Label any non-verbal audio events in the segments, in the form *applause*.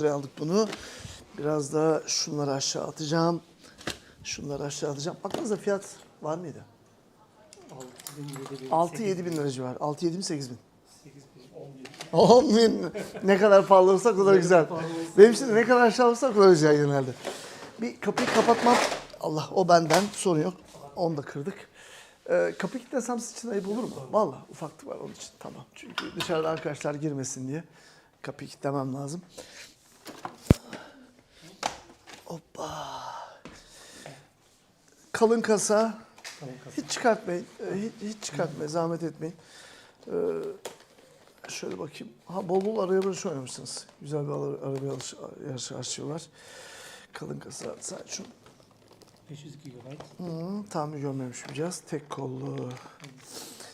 Buraya aldık bunu. Biraz da şunları aşağı atacağım. Şunları aşağı atacağım. Aklınızda fiyat var mıydı? 6-7 bin lira civar. 6-7 bin 8 bin. 10 bin. Ne kadar pahalı olursa o kadar güzel. Benim için de ne kadar aşağı olursa o kadar güzel genelde. Bir kapıyı kapatmam. Allah o benden sorun yok. Onu da kırdık. Ee, kapıyı kilitlesem sizin için ayıp olur mu? Valla ufaklık var onun için. Tamam. Çünkü dışarıda arkadaşlar girmesin diye kapıyı kilitlemem lazım. Hoppa. Kalın kasa. Hiç çıkartmayın. Ee, Hiç, hiç çıkartmayın. Zahmet etmeyin. Ee, şöyle bakayım. Ha bol bol araya barış oynamışsınız. Güzel bir ara- araba yarışı, yarışı açıyorlar. Kalın kasa. Şu 502 GB. Hı, tamir görmemiş bir cihaz. Tek kollu.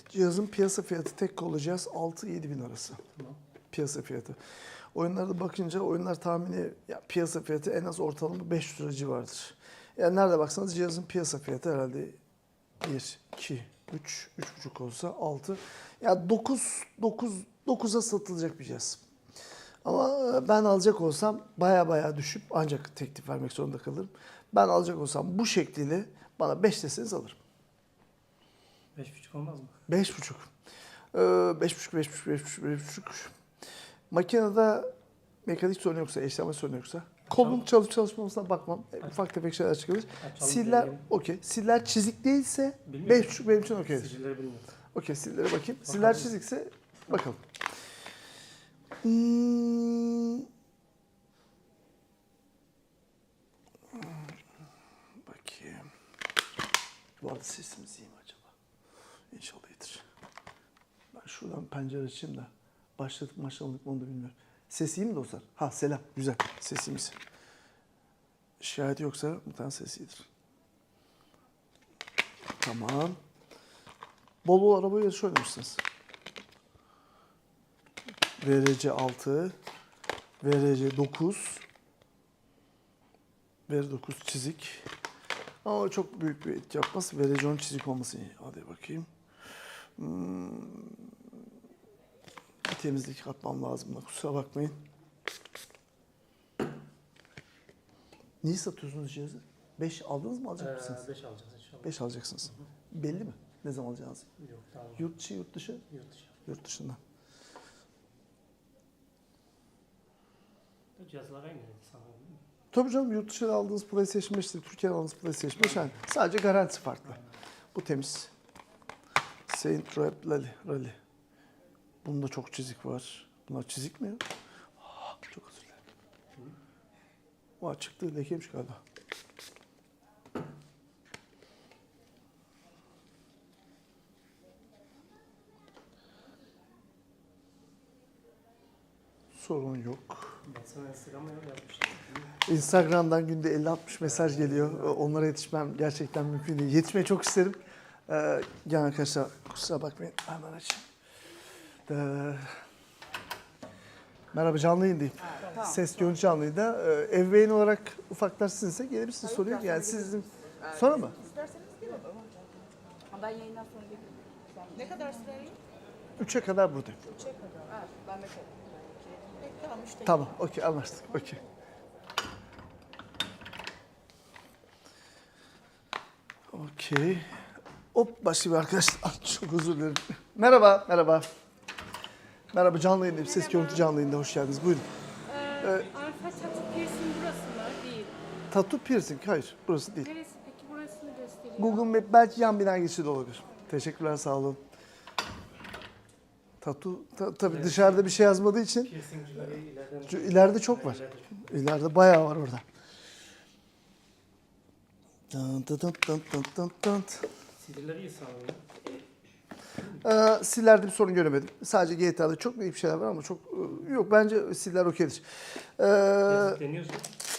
Cihazın piyasa fiyatı tek kollu cihaz 6-7 bin arası. Tamam. Piyasa fiyatı. Oyunlarda bakınca oyunlar tahmini ya piyasa fiyatı en az ortalama 500 lira civarıdır. Yani nerede baksanız cihazın piyasa fiyatı herhalde 1, 2, 3, 3,5 olsa 6. Ya yani 9, 9, 9'a satılacak bir cihaz. Ama e, ben alacak olsam baya baya düşüp ancak teklif vermek zorunda kalırım. Ben alacak olsam bu şekliyle bana 5 deseniz alırım. 5,5 olmaz mı? 5,5. Ee, 5,5, 5,5, 5,5, 5,5. Makinede mekanik sorun yoksa, eşleme sorun yoksa, kolun çalışıp çalışmamasına bakmam. E, Ufak tefek şeyler çıkabilir. Açalım, Siller, deneyelim. okey. Siller çizik değilse Bilmiyorum. beş buçuk benim için okeydir. Sicilleri bilmiyorum. Okey, sillere bakayım. Siller çizikse bakalım. Hmm. Bakayım. Bu arada sesimiz iyi mi acaba? İnşallah iyidir. Ben şuradan pencere açayım da başladık başlamadık onu da bilmiyorum. Ses iyi mi dostlar? Ha selam. Güzel. Sesimiz. Şikayet yoksa muhtemelen ses iyidir. Tamam. Bol bol araba yarışı oynamışsınız. VRC 6, VRC 9, VRC 9 çizik. Ama çok büyük bir etki yapmaz. VRC 10 çizik olması iyi. Hadi bakayım. Hmm. Temizlik yapmam lazım kusura bakmayın. Niye satıyorsunuz cihazı? 5 aldınız mı alacak mısınız? 5 Ee, alacağız inşallah. 5 alacaksınız. Belli mi? Ne zaman alacağınız? Yok tamam. Yurt içi, yurt dışı? Yurt dışı. Yurt dışından. Cihazlar aynı sanırım. Tabii canım yurt dışında aldığınız PlayStation 5 ile Türkiye'de aldığınız PlayStation 5 yani. Sadece garanti farklı. Bu temiz. Saint Rally. Rally. Bunda çok çizik var. Bunlar çizik mi? Ah, çok özür dilerim. Vay çıktı lekeymiş galiba. Sorun yok. Instagram'dan günde 50-60 mesaj geliyor. Onlara yetişmem gerçekten mümkün değil. Yetişmeyi çok isterim. Ee, gel arkadaşlar kusura bakmayın. Hemen açayım. Ee, merhaba canlı yayındayım. Ses görüntü canlıydı. Ee, ebeveyn olarak ufaklar sizinse gelebilirsiniz yok. Yani sizin sonra mı? İsterseniz gelin. Ama ben yayından sonra gelirim. Ne kadar sürer? 3'e kadar buradayım. Üçe kadar. Ha, ben de Peki tamam işte. Tamam okey anlaştık. Okey. Okey. Hop başka bir arkadaş. Ah, *laughs* Çok özür dilerim. Merhaba, merhaba. Merhaba canlı yayındayım. Ses görüntü canlı yayında hoş geldiniz. Buyurun. Ee, Alfa Tattoo Piercing burası mı? Değil. Tattoo piercing. Hayır, burası değil. Neresi peki burasını gösteriyor? Google Map belki yan bina geçişi de olabilir. Teşekkürler, sağ olun. Tattoo, ta, tabii dışarıda bir şey yazmadığı için Piercingcileri ileriden... şu ileride çok var. İleride bayağı var orada. Dın dın dın dın dın dın. Sicilleri iyi sanırım. Ee, sillerde bir sorun göremedim. Sadece GTA'da çok bir şeyler var ama çok e, yok bence siller okeydir. Ee, deniyorsun.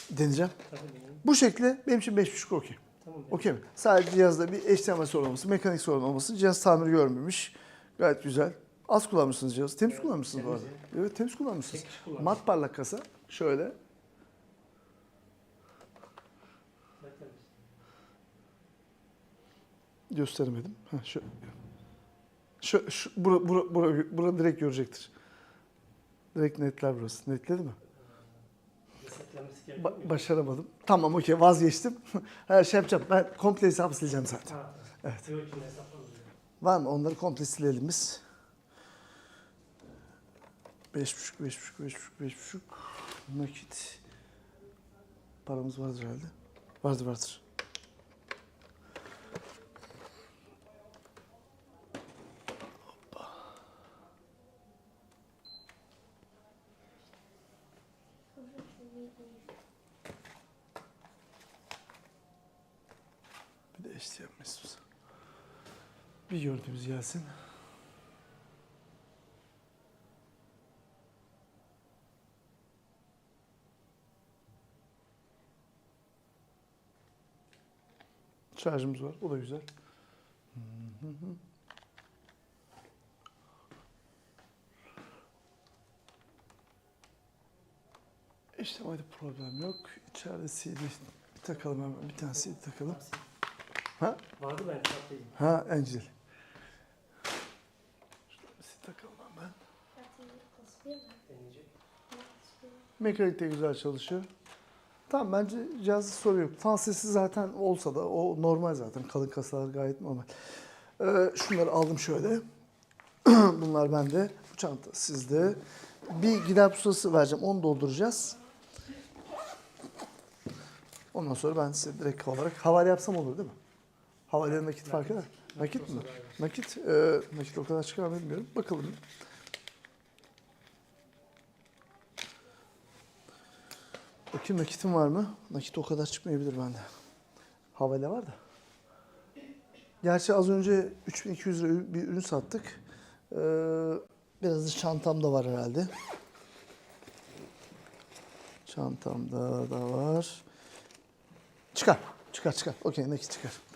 deneyeceğim. Tabii. Bu şekli benim için 5.5 okey. Tamam. Okey mi? Sadece cihazda bir HDMI sorun olması, mekanik sorun olması, cihaz tamir görmemiş. Gayet güzel. Az kullanmışsınız cihazı. Temiz kullanmışsınız bu arada. temiz Evet temiz kullanmışsınız. Mat parlak kasa. Şöyle. Gösteremedim. Heh, şu, şu, şu bura, bura, bura, bura direkt görecektir. Direkt netler burası. Netledi mi? Ba- başaramadım. Tamam okey vazgeçtim. *laughs* Her şey yapacağım. Ben komple hesabı sileceğim zaten. Evet. Var mı? Onları komple silelim biz. Beş buçuk, beş buçuk, beş buçuk, beş buçuk. Nakit. Paramız vardır herhalde. Vardır vardır. HTML mesut. Bir gördüğümüz gelsin. Şarjımız var. O da güzel. Hadi problem yok. İçeride CD takalım hemen. Bir tane CD takalım. Ha? Vardı ben hesaplıyım. Ha en güzel. Şuradan bir CD takalım hemen. Deneyecek. Mekanik de güzel çalışıyor. Tamam bence cihazda sorun yok. Fan sesi zaten olsa da o normal zaten. Kalın kasalar gayet normal. Ee, şunları aldım şöyle. *clears throat* Bunlar bende. Bu çanta sizde. Bir gider pusulası vereceğim. Onu dolduracağız. Ondan sonra ben size direkt olarak havale yapsam olur değil mi? Havale nakit fark eder. Nakit mi? daha iyi. Nakit, e, nakit o kadar çıkar mı bilmiyorum. Bakalım. Bakayım nakitim var mı? Nakit o kadar çıkmayabilir bende. Havale var da. Gerçi az önce 3200 lira bir ürün sattık. Ee, biraz da çantamda var herhalde. Çantamda da var. Çıkar. Çıkar çıkar. Okey nakit çıkar.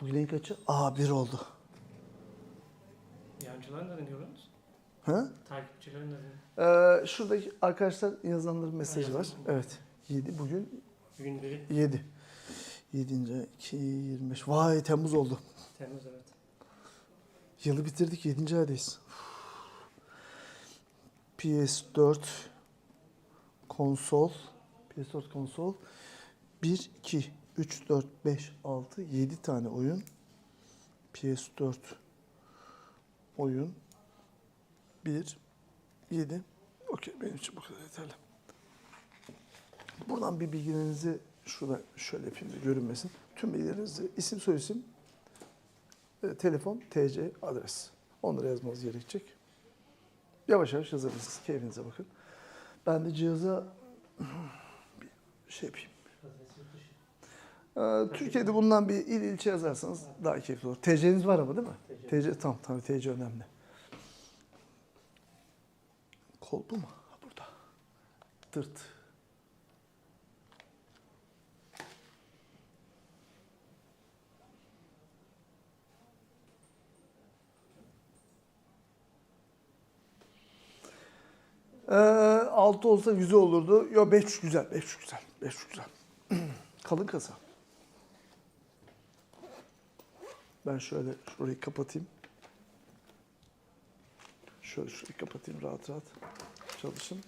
Bugün kaçı? Aa bir oldu. Yancılar ne diyorsunuz? Ha? Takipçiler ne diyor? Ee, şuradaki arkadaşlar yazanların mesajı var. Evet. 7 bugün Bugün biri 7. 7. 2 25. Vay Temmuz oldu. Temmuz evet. Yılı bitirdik 7. aydayız. PS4 konsol PS4 konsol 1 2 3 4 5 6 7 tane oyun PS4 oyun 1 7 Okey benim için bu kadar yeterli. Buradan bir bilgilerinizi şurada şöyle yapayım da görünmesin. Tüm bilgilerinizi isim soyisim e, telefon, TC, adres. Onları yazmanız gerekecek. Yavaş yavaş yazabilirsiniz. Keyfinize bakın. Ben de cihaza bir şey yapayım. Adres yurt dışı. Ee, Türkiye'de bundan bir il ilçe yazarsanız daha keyifli olur. TC'niz var ama değil mi? TC. TC tamam tabii TC önemli. Kol bu mu? Burada. Tırt. Ee, altı olsa güzel olurdu. Yo beş güzel, beş güzel, beş güzel. *clears throat* Kalın kasa. Ben şöyle şurayı kapatayım. Şöyle şurayı kapatayım rahat rahat. Çalışın.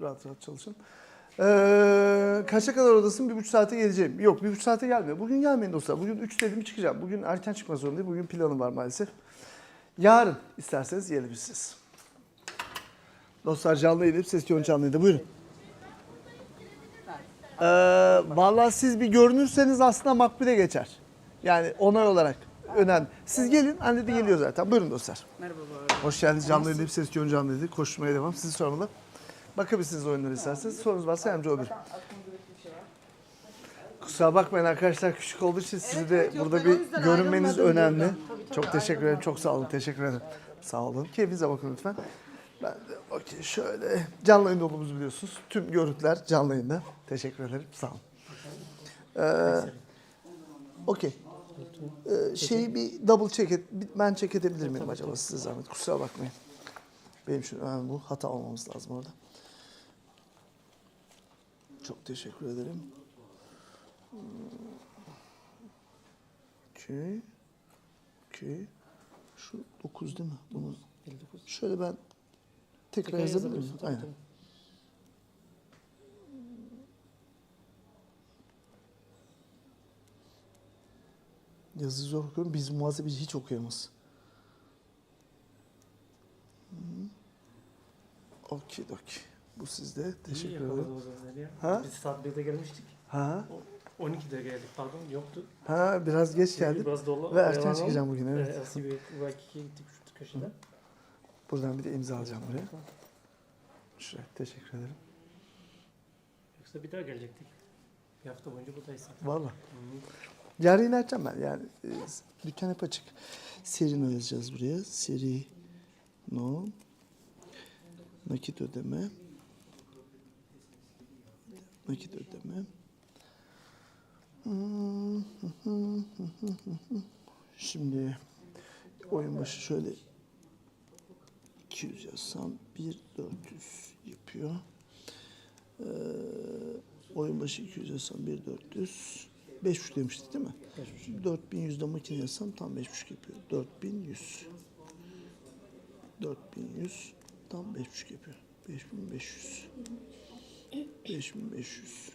Rahat rahat çalışın. Ee, kaça kadar oradasın? Bir buçuk saate geleceğim. Yok bir buçuk saate gelmiyor. Bugün gelmeyin dostlar. Bugün üç dedim çıkacağım. Bugün erken çıkma zorundayım. Bugün planım var maalesef. Yarın isterseniz gelebilirsiniz. Dostlar canlı yayın ses yoğun canlıydı. Buyurun. Ee, vallahi siz bir görünürseniz aslında makbule geçer. Yani onay olarak önemli. Siz gelin, anne de geliyor zaten. Buyurun dostlar. Merhaba. Hoş geldiniz. Canlı yayın ses yoğun canlıydı. Koşmaya devam. Sizi sormalı. Bakabilirsiniz oyunları isterseniz. Sorunuz varsa yardımcı olabilirim. Kusura bakmayın arkadaşlar küçük olduğu için sizi de evet, yok, burada ben o bir yüzden görünmeniz ayrılmadım önemli. buradan. Tabii, tabii, çok teşekkür ederim. ayrılmadım. Çok sağ olun. Teşekkür ederim. Sağ olun. Keyfinize bakın lütfen. Ben de okey şöyle canlı yayın olduğumuzu biliyorsunuz. Tüm görüntüler canlı yayında. Teşekkür ederim. Sağ olun. Ee, okey. Ee, şeyi bir double check et. bir- Ben check edebilir miyim acaba size zahmet? Kusura bakmayın. Benim için önemli bu. Hata olmamız lazım orada. Çok teşekkür ederim. Okey. Okey. Şu 9 değil mi? Bunu Şöyle ben tekrar Tekrar yazabilir miyim? Aynen. tabii. Yazı zor okuyorum. Biz muhasebeci hiç okuyamaz. Hı. Okey okey. Bu sizde. Teşekkür ederim. o. Ha? Biz saat 1'de gelmiştik. Ha? 12'de geldik pardon yoktu. Ha biraz geç geldik. Biraz dolu. Ve erken çıkacağım bugün evet. Evet. LCB UAK'ye gittik şu köşede. Buradan bir de imza alacağım buraya. Şuraya teşekkür ederim. Yoksa bir daha gelecektik. Bir hafta boyunca buradayız. Valla. Yarın yine açacağım ben yani. e, dükkan hep açık. Serino yazacağız buraya. Seri no nakit ödeme nakit ödeme Şimdi oyun başı şöyle 200 yazsam 1400 yapıyor. Ee, oyun başı 200 yazsam 1400 5,5 demiştik değil mi? 4100 de makine yazsam tam 5,5 yapıyor. 4100 4100 tam 5,5 yapıyor. 5500 5500 5000 500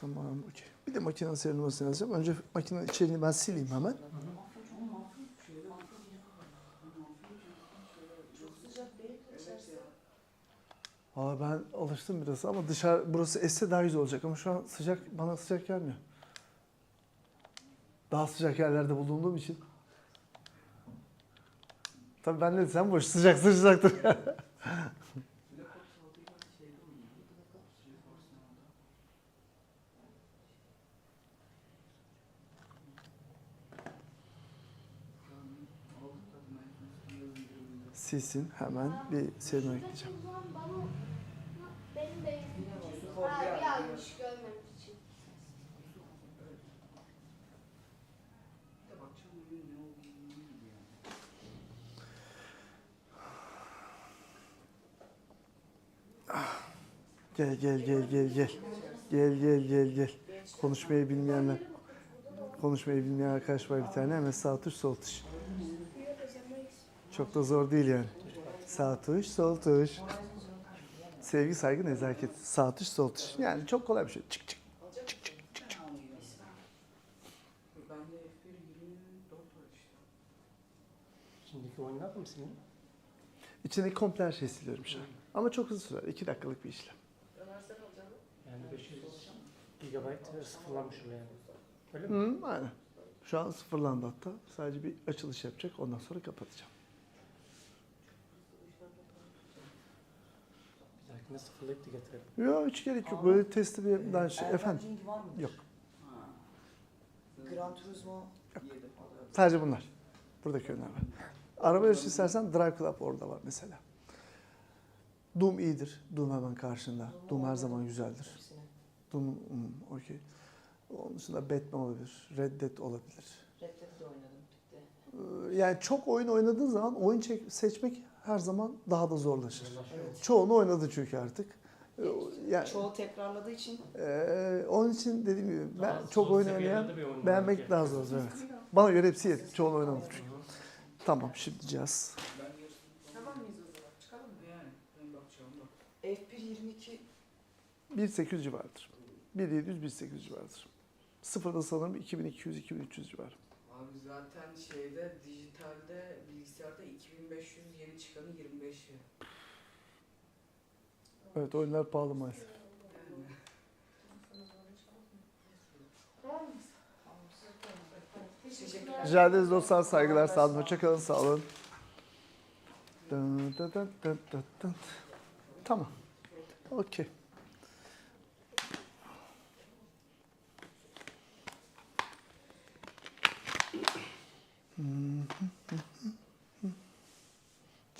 Tamam, okey. Bir de makinenin seri numarasını yazacağım. Önce makinenin içeriğini ben sileyim hemen. Valla ben alıştım biraz ama dışarı burası esse daha güzel olacak ama şu an sıcak bana sıcak gelmiyor. Daha sıcak yerlerde bulunduğum için. Tabii ben ne desem boş sıcak sıcaktır. *laughs* Silsin hemen bir serine ekleyeceğim. Gel gel gel gel gel. Gel gel gel gel. Konuşmayı bilmeyenler. Konuşmayı bilmeyen arkadaş var bir tane. Hemen sağ tuş sol tuş. Çok da zor değil yani. Sağ tuş sol tuş. Sevgi saygı nezaket. Sağ tuş sol tuş. Yani çok kolay bir şey. Çık çık. Çık çık çık çık. Şimdiki oyunlar mı senin? İçindeki komple her şeyi siliyorum şu an. Ama çok hızlı sürer. 2 dakikalık bir işlem. Yani 500 GB sıfırlanmışım yani. Öyle mi? Hı, aynen. Şu an sıfırlandı hatta. Sadece bir açılış yapacak. Ondan sonra kapatacağım. Dahakine sıfırlayıp da getirelim. Yok hiç gerek yok. Böyle testi bir daha şey. Efendim. Erkenci var mı? Yok. Gran Turismo Sadece bunlar. Buradaki önemli. Araba yarışı istersen Drive Club orada var mesela. Doom iyidir. Doom hemen karşında. Doom her zaman güzeldir. Doom, hmm, okey. Onun dışında Batman olabilir. Red Dead olabilir. Red Dead'de oynadım. Bitti. Ee, Yani çok oyun oynadığın zaman oyun çek- seçmek her zaman daha da zorlaşır. Evet. Çoğunu oynadı çünkü artık. Ee, Yani, Çoğu tekrarladığı için Ee, onun için dediğim gibi ben Daha çok oyun oynayan beğenmek var. daha zor evet. Bana göre hepsi yet. Çoğunu oynadım çünkü. Tamam şimdi cihaz. Tamam mıyız o zaman? Çıkalım mı? Yani ben bakacağım bak. F1 22 1800 civarıdır. 1700 1800 civarıdır. Sıfırda sanırım 2200 2300 civarı. Abi zaten şeyde dijitalde bilgisayarda 2500 yeni çıkanı 25 ya. Evet oyunlar pahalı maalesef. Teşekkürler. Rica ederiz dostlar saygılar sağ olun. Hoşçakalın sağ olun. Dın dın dın dın dın dın. Tamam. Okey.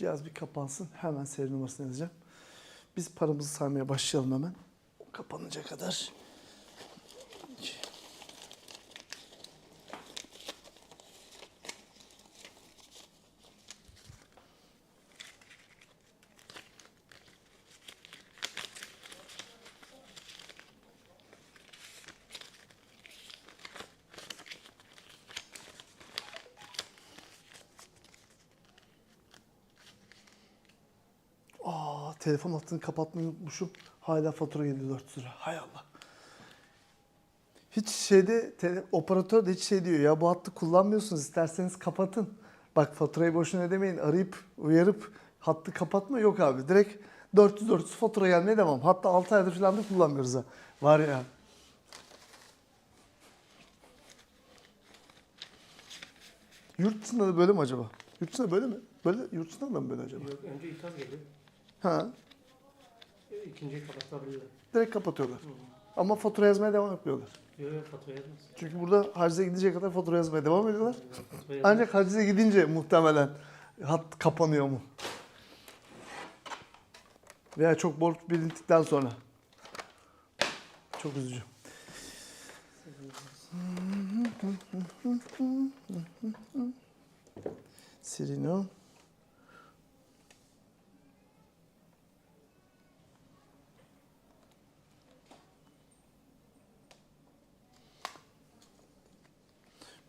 Cihaz bir kapansın. Hemen seri numarasını yazacağım. Biz paramızı saymaya başlayalım hemen. O kapanınca kadar. İki. Telefon hattını kapatmayı unutmuşum. Hala fatura geldi 400 lira. Hay Allah. Hiç şeyde tele, operatör de hiç şey diyor ya bu hattı kullanmıyorsunuz isterseniz kapatın. Bak faturayı boşuna ödemeyin arayıp uyarıp hattı kapatma yok abi. Direkt 400-400 fatura gelmeye devam. Hatta 6 aydır falan da kullanmıyoruz ha. Var ya. Yurt dışında da böyle mi acaba? Yurt dışında böyle mi? Böyle yurt dışında da mı böyle acaba? Yok önce ikaz geliyor. Ha. İkinciyi kapatabilirler. Direkt kapatıyorlar. Ama fatura yazmaya devam etmiyorlar. Yok yok fatura yazmaz. Çünkü burada hacize gidecek kadar fatura yazmaya devam ediyorlar. Fatura yazmaz. Ancak hacize gidince muhtemelen hat kapanıyor mu? Veya çok borç bilindikten sonra. Çok üzücü. Sirino.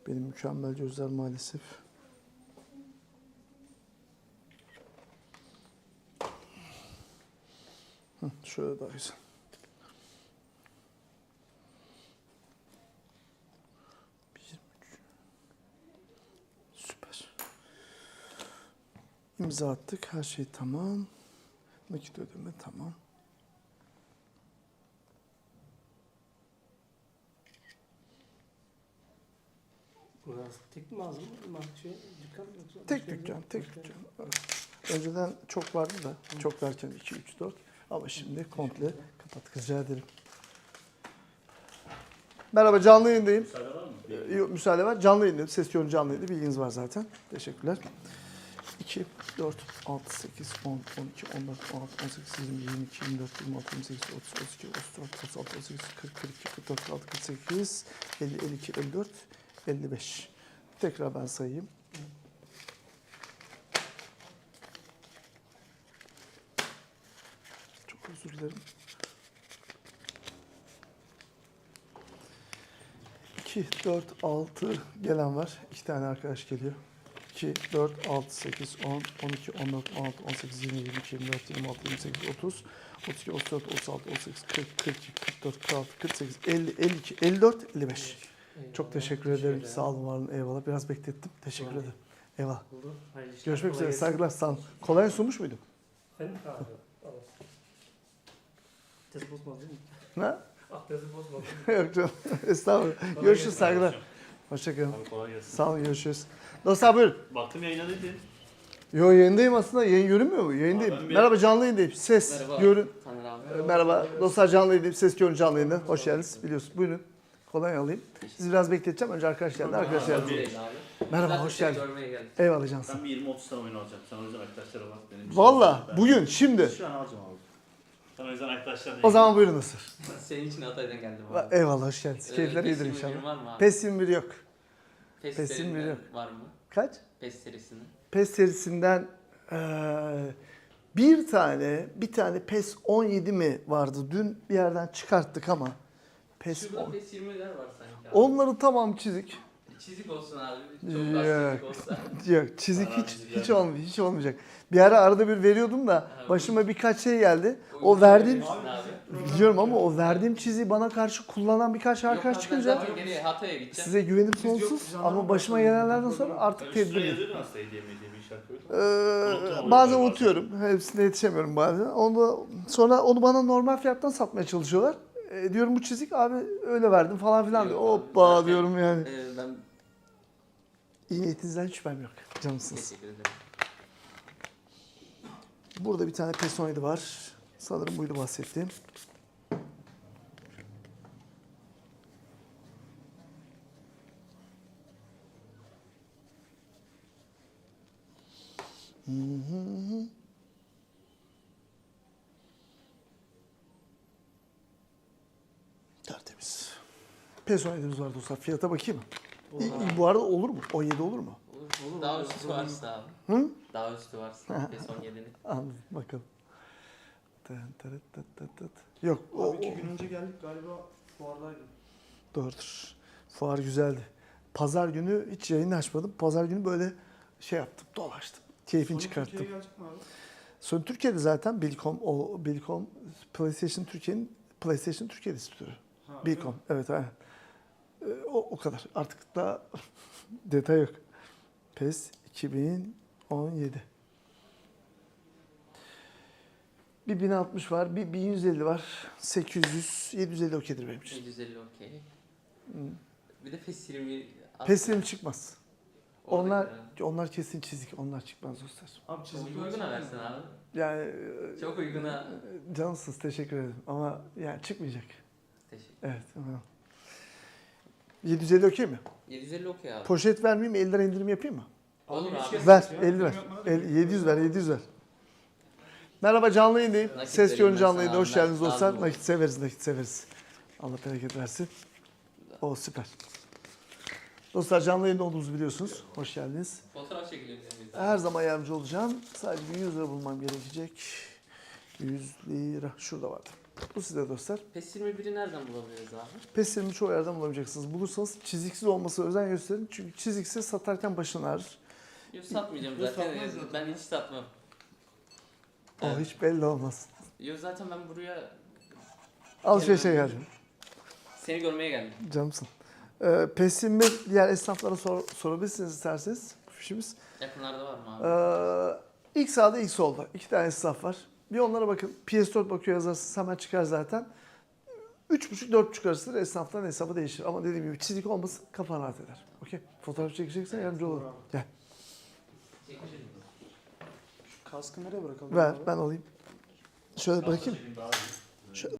Benim mükemmel gözler maalesef. Hı, şöyle daha güzel. Süper. İmza attık. Her şey tamam. Nakit ödeme tamam. Burası tek mağaza mı? Ma- Şey, dükkan mı yoksa? Tek dükkan, tek başka- dükkan. Önceden çok vardı da, çok derken 2, 3, 4. Ama şimdi komple kapattık. Rica ederim. Merhaba, canlı yayındayım. Müsaade var mı? Ee, Yok, müsaade var. Canlı yayındayım. Ses yolu canlı yayında. Bilginiz var zaten. Teşekkürler. 2, 4, 6, 8, 10, 12, 14, 16, 18, 20, 22, 24, 26, 28, 30, 32, 34, 36, 38, 40, 42, 44, 46, 48, 50, 52, 54, 55. Tekrar ben sayayım. Çok özür dilerim. 2, 4, 6 gelen var. 2 tane arkadaş geliyor. 2, 4, 6, 8, 10, 12, 14, 16, 18, 20, 22, 24, 26, 28, 30, 32, 34, 36, 38, 40, 42, 44, 46, 48, 50, 52, 54, 55. Çok teşekkür ederim. Sağ olun, var olun. Eyvallah. Biraz beklettim. Teşekkür Tamam. ederim. Eyvallah. Oldu. Hayırlı işler. Görüşmek üzere. gelsin. Saygılar. Sağ olun. Kolay sunmuş muydum? Efendim? Yok. Tamam. Tezi bozmaz değil mi? Ne? Ah tezi bozmaz? *laughs* Yok canım. *laughs* Estağfurullah. Kolay Görüşürüz. gelsin. Saygılar. Hoşçakalın. Abi kolay gelsin. Sağ olun. Görüşürüz. Dostlar buyurun. Baktım yayına dedi. Yo yayındayım aslında. Yayın görünmüyor mu? Yayındayım. Aa, bir- Merhaba canlı yayındayım. Ses, Merhaba. görün. Ee, Merhaba. Dostlar canlı yayındayım. Ses, görün canlı yayında. Hoş geldiniz. Biliyorsunuz. Buyurun. Kolay alayım. Sizi biraz bekleteceğim. Önce arkadaş geldi. Arkadaş geldi. Merhaba, hoş şey geldin. Eyvallah cansın. Ben bir 20-30 tane oyun alacağım. Sen o yüzden arkadaşlara bak. Benim Valla bugün, şimdi. Şu an alacağım abi. Sen o yüzden arkadaşlarla O zaman buyurun Isır. Senin için Hatay'dan geldim abi. Eyvallah hoş geldiniz. Ee, Keyifler PES iyidir 21 inşallah. var mı abi? PES 21 yok. PES, PES serisinden 21 yok. var mı? Kaç? PES serisini. PES serisinden eee, bir tane, bir tane PES 17 mi vardı? Dün bir yerden çıkarttık ama. PES Şurada 10. PES 20'ler var sanki abi. Onları tamam çizik. Çizik olsun abi. Çok çizik olsa. *laughs* Yok çizik hiç hiç olmayacak. Hiç olmayacak. Bir ara arada bir veriyordum da başıma birkaç şey geldi. O verdiğim abi. biliyorum ama o verdiğim çiziyi bana karşı kullanan birkaç Yok arkadaş çıkınca size güvenim sonsuz ama başıma gelenlerden sonra artık koydun. Ee, bazen. unutuyorum. Hepsine yetişemiyorum bazen. Onu sonra onu bana normal fiyattan satmaya çalışıyorlar. E, diyorum bu çizik abi öyle verdim falan filan diyor. Hoppa zaten- diyorum yani. Ee, ben İyi niyetinizden hiç şüphem yok. Canımsınız. teşekkür ederim. Burada bir tane PES 17 var. Sanırım buydu bahsettiğim. Hı hı hı. Tertemiz. PES 17'miz var dostlar. Fiyata bakayım mı? İ- Bu arada olur mu? 17 olur mu? Olur, Daha üstü varsa abi. Hı? Daha üstü varsa. PES 17'nin. Anladım bakalım. Tın tırıt tıt tıt tıt. Yok o, Abi iki o- gün önce geldik galiba fuardaydı. doğrudur. Fuar güzeldi. Pazar günü hiç yayını açmadım. Pazar günü böyle şey yaptım, dolaştım. Keyfini Sonra çıkarttım. Türkiye'ye gelecek mi abi? Sonra Türkiye'de zaten Bilkom, o Bilkom PlayStation Türkiye'nin PlayStation Türkiye distribütörü. Ha, öyle Bilkom. mi? Evet aynen. Ee, O, o kadar. Artık da *laughs* detay yok. PES 2017. Bir 1060 var, bir 1150 var. 800, 750 okeydir benim için. 750 okey. Hmm. Bir de PES 20. PES 20 çıkmaz. Onlar Oradakiler. onlar kesin çizik. Onlar çıkmaz dostlar. Abi Çok çizgi uyguna versin abi. Yani e, Çok uyguna. cansız teşekkür ederim. Ama yani çıkmayacak. Teşekkür. Evet. tamam. 750 okey mi? 750 okey abi. Poşet vermeyeyim, 50 lira indirim yapayım mı? Olur abi. Ver, ya, 50 ver. indirim yapmana da El- gerek yok. 700 ver, 700 ver. Merhaba canlı yayındayım. Nakit Ses vereyim canlı sana yayında. abi, Hoş ben geldiniz dostlar. olur. Nakit severiz, nakit severiz. Allah bereket versin. O süper. Dostlar canlı yayında olduğumuzu biliyorsunuz. Hoş geldiniz. Fotoğraf bizden. Her zaman yardımcı olacağım. Sadece bir 100 lira bulmam gerekecek. 100 lira. Şurada vardı. Bu size dostlar. PES 21'i nereden bulabiliriz abi? Peslerini çoğu yerden bulamayacaksınız. Bulursanız çiziksiz olması özen gösterin. Çünkü çiziksiz satarken başın ağrır. Yok satmayacağım Yok, zaten. satmaz zaten. Ben hiç satmam. O Evet. hiç belli olmaz. Yok zaten ben buraya Alışverişe geldim. seni görmeye geldim. Canımsın. Ee, PES'in ve diğer esnaflara sor, sorabilirsiniz isterseniz. Fişimiz. Yakınlarda var mı abi? Ee, ilk sağda ilk solda. iki tane esnaf var. Bir onlara bakın. PS4 bakıyor yazarsınız hemen çıkar zaten. 3.5-4.5 arasıdır esnaftan hesabı değişir. Ama dediğim gibi çizik olmasın kafa rahat eder. Okey. Fotoğraf çekeceksen yardımcı olurum. Gel. Kaskı nereye bırakalım? Ver abi? ben alayım. Şöyle bırakayım.